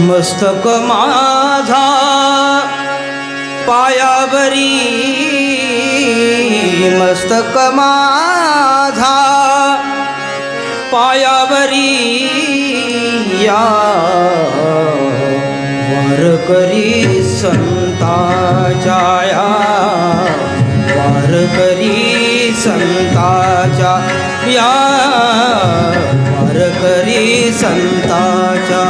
मस्तक माझा पायावरी मस्तक माझा पायावरी या वारकरी संताच्या वार करी संताच्या या वारकरी संताच्या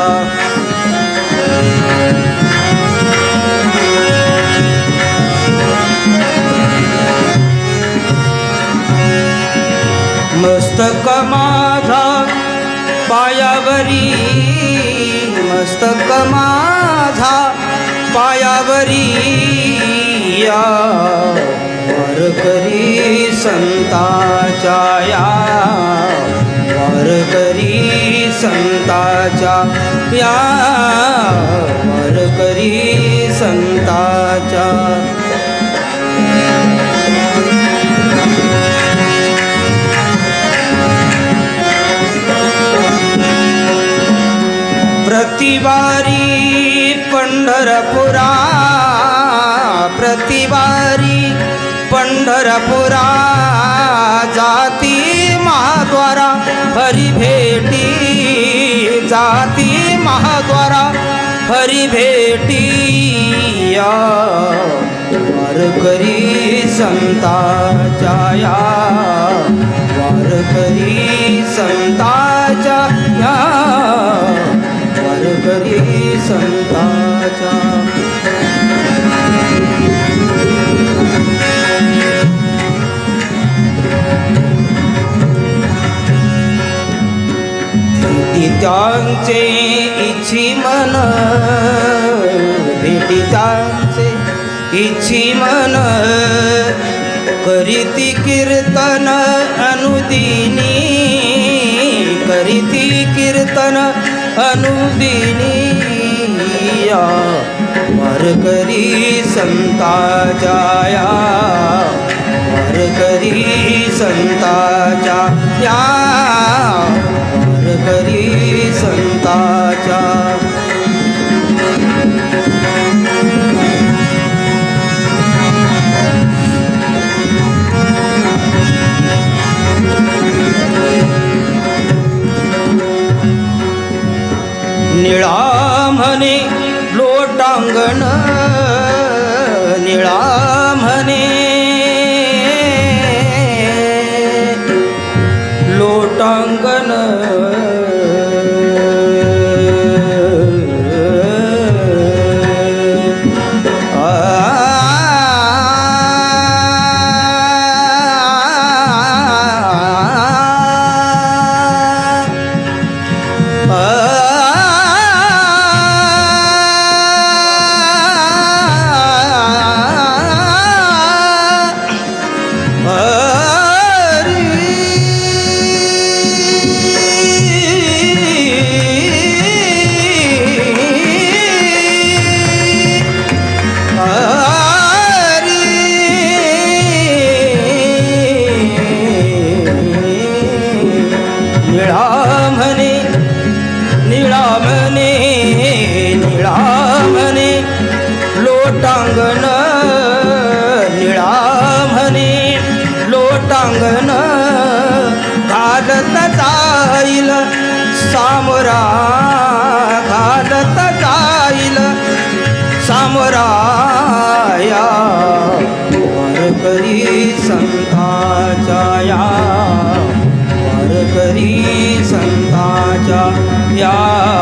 मस्तक माझा पायावरी मस्तक माझा पायावरी या वारकरी संताच्या या वारकरी संताच्या या वारकरी संताच्या प्रतिवारी पंढरपुरा प्रतिवारी पंढरपुरा जाती महाद्वारा हरी भेटी जाती महाद्वारा हरी भेटी या वारकरी संता जाया वारकरी संता संताच्या त्यांचे इच्छी मन भेटी त्यांचे इच्छी मन. करीती कीर्तन अनुदिनी करीती कीर्तन अनुदिनी. या वारकरी संताच्या या वारकरी संताच्या या वारकरी संताच्या निळा म्हणे लोटांगण निळा म्हणे. अंगण घालत जाईल सामरा घालत जाईल सामराया. वारकरी संताच्या या. वारकरी संताच्या या.